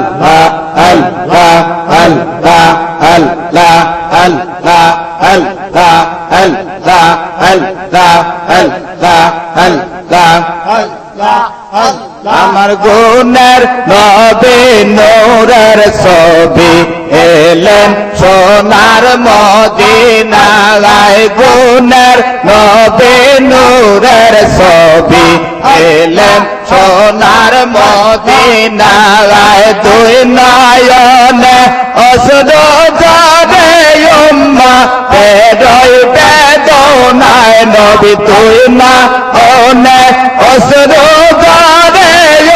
আল্লাহ আল্লাহ আল্লাহ আল্লাহ আল্লাহ আল্লাহ আল্লাহ আল্লাহ আল্লাহ আল্লাহ আমার গুণের নবে নোরের ছবি এলেন সোনার মদিনায়। গুণের নবে নূরের ছবি এলেন সোনার মদিনায় দুই নয়নে অসুর জরে উম্মা বেরোয় বেদনায় নবী তুই মা ওনে অসুর জরে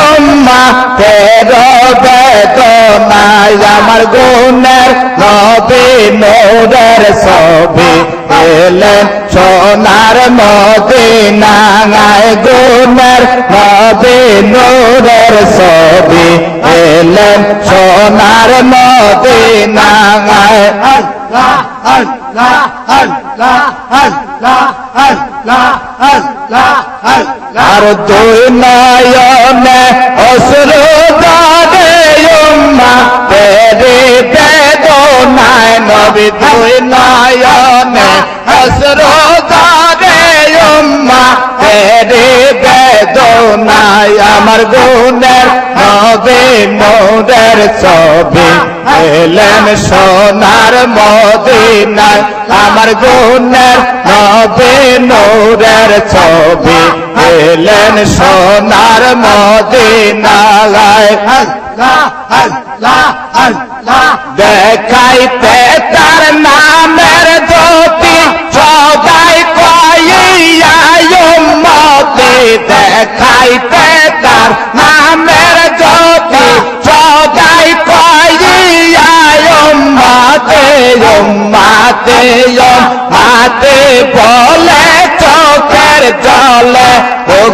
উম্মা বেরো বেদনায় আমার গুণের নবী নূরের ছবি এলেন সোনার মদিনায় গুণের নবী নূরের ছবি এলেন সোনার আল্লাহ আল্লাহ আর দুই নয়নে অসুর দাদে উম্মা, তেরে বেদনায় নবী দুই নয়নে অসুর দাদে উম্মা, তেরে বেদনায় আমার গুণের নবে, মোদের ছবি। এলেন সোনার মদিনায় আমার গুণের নবে নূরের ছবি। এলেন সোনার মদিনায়। দেখাইতে তার নামের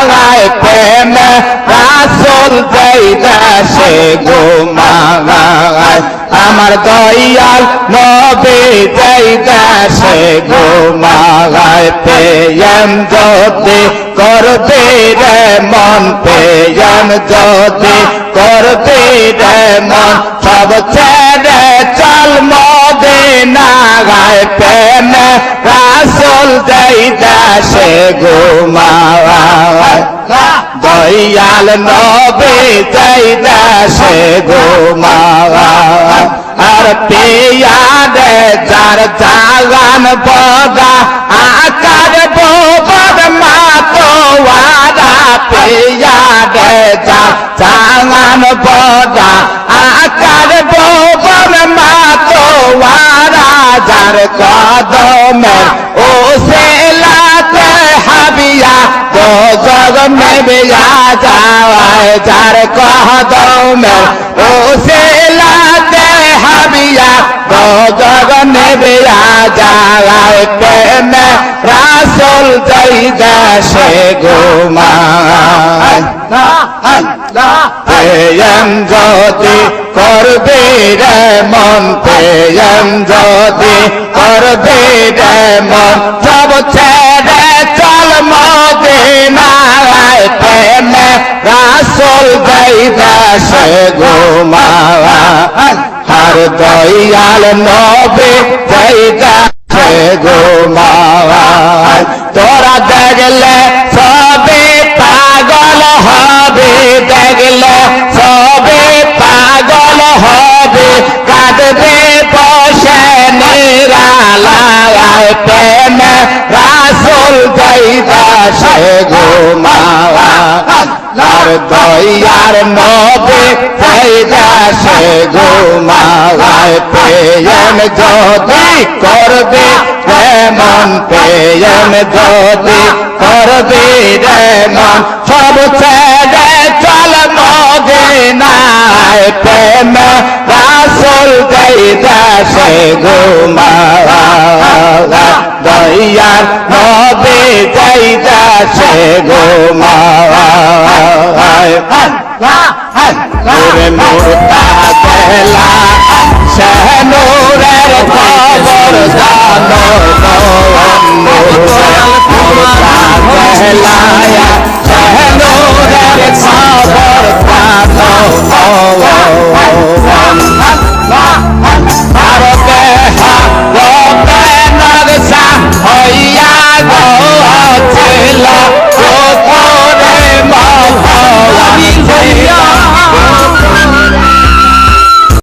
পালাইতেন রাসুল যাই দাসে গোমাগায় আমার দয়াল নবে যাই দাসে গোমাগায় পেয়াম যদি করবে রে মন পেয়াম জ্যোতি করবে রে মন, সব ছেড়ে চল মদে না গায় পেন রা রাসুল দেইদাসে ঘুমাওয়া দয়াল নবে দেইদাসে ঘুমাওয়া আর পেয়াদে যার জাগান বদা আকার বোবর মাতোয়ারা পেয়াদে যা জাগান বদা আকার বোবর মাতোয়ারা যার কা आजम में भिजा जावाए चार कदों में उसे लाते हमिया दो जगन भिजा जावाए प्रेम রাসুল যাই দেশে গোমায় পেয়ম যদি করবে রে মন পেয়ম যদি করবে রে মন দেশে ঘুমাওয়া আর দয়াল নবে যাই দেশে ঘুমাওয়া। তোরা দেখলে সবে পাগল হবে, দেখলে সবে পাগল হবে। কাঁদবে বসে নিরালায়, প্রেমে রাসুল যাইবা সে ঘুমাওয়া। আর দয়ার নবে সে ঘুমায় পেয়ন যদি করবে মন পেয়ন যদি করবে রে সব ছেড়ে চল মদে নাই প্রেম রাসুল দয়াশে ঘুমায় দয়ার নদে যাইদাসে ঘুম সেনুরের খবর জানো তো